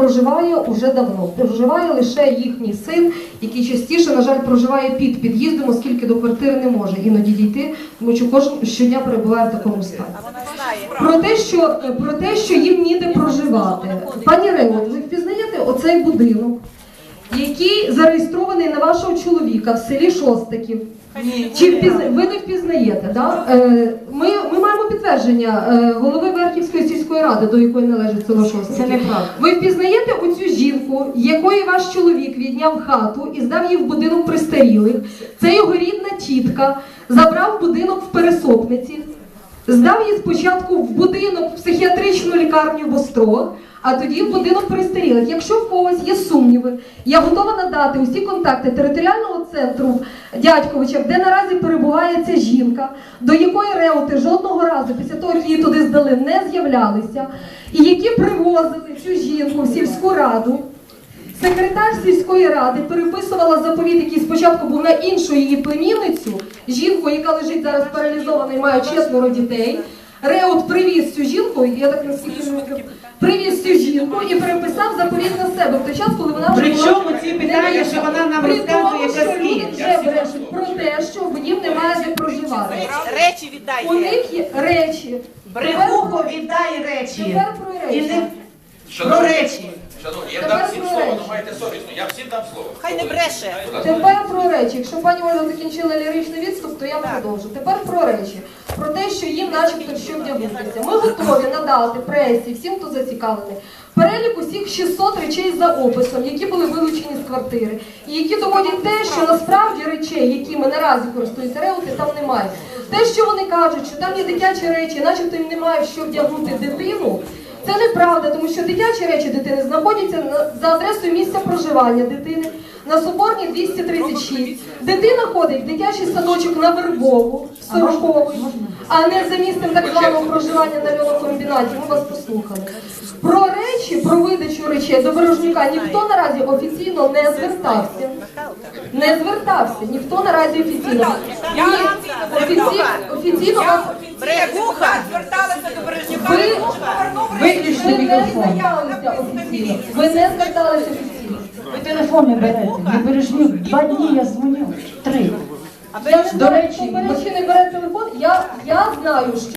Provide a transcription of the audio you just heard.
проживає уже давно. Проживає лише їхній син, який частіше, на жаль, проживає під під'їздом, оскільки до квартири не може іноді дійти, тому що кожен щодня перебуває в такому стані. Про те, що про те, що їм ніде проживати. Пані Рео, ви впізнаєте оцей будинок, який зареєстрований на вашого чоловіка в селі Шостиків? Чи впізна... ви не впізнаєте? Да? Е, ми, ми маємо підтвердження е, голови Верхівської сільської ради, до якої належить село Шостки. Це неправда. Ви впізнаєте оцю жінку, якої ваш чоловік відняв хату і здав її в будинок престарілих? Це його рідна тітка, забрав будинок в Пересопниці, здав її спочатку в будинок в психіатричну лікарню в Острог, а тоді в будинок престарілих. Якщо в когось є сумніви, я готова надати усі контакти територіального центру Дядьковича, де наразі перебуває ця жінка, до якої реути жодного разу після того, як її туди здали, не з'являлися, і які привозили цю жінку в сільську раду. Секретар сільської ради переписувала заповіт, який спочатку був на іншу її племінницю, жінку, яка лежить зараз паралізована і має четверо дітей. Реут привіз цю жінку, я так наскільки привіз цю жінку і переписав заповіт на себе в той час, коли вона вже При була чому ці питання, що вона нам При розказує тому, що казки? люди вже брешуть про те, що в їм немає де проживати. Речі У них є речі. Брехухо віддай речі. Тепер про І речі. не про речі. Шановні, я Тепер дам всім слово, але майте совісно. Я всім дам слово. Хай не бреше. Тепер про речі. Якщо пані Ольга закінчила ліричний відступ, то я продовжу. Тепер про речі. Про те, що їм начебто що. Ми готові надати пресі, всім, хто зацікавлений. Перелік усіх 600 речей за описом, які були вилучені з квартири, і які доводять те, що насправді речей, якими наразі користуються реути, там немає. Те, що вони кажуть, що там є дитячі речі, начебто їм немає що вдягнути дитину. Це неправда, тому що дитячі речі дитини знаходяться за адресою місця проживання дитини на Соборній 236. Дитина ходить в дитячий садочок на Вербову, Сороковий, а не за місцем так званого проживання на льонокомбінаті. Ми вас послухали. Про речі, про видачу речей до Бережнюка ніхто наразі офіційно не звертався. Не звертався, ніхто наразі офіційно. Ні, офіційно, офіційно вас Брехуха. зверталися до Бережнюка, ви, ви не зверталися офіційно. Ви не зверталися офіційно. Ви телефон не берете, не бережні. Два дні я дзвоню. Три. До речі, не бере телефон. Я, я знаю, що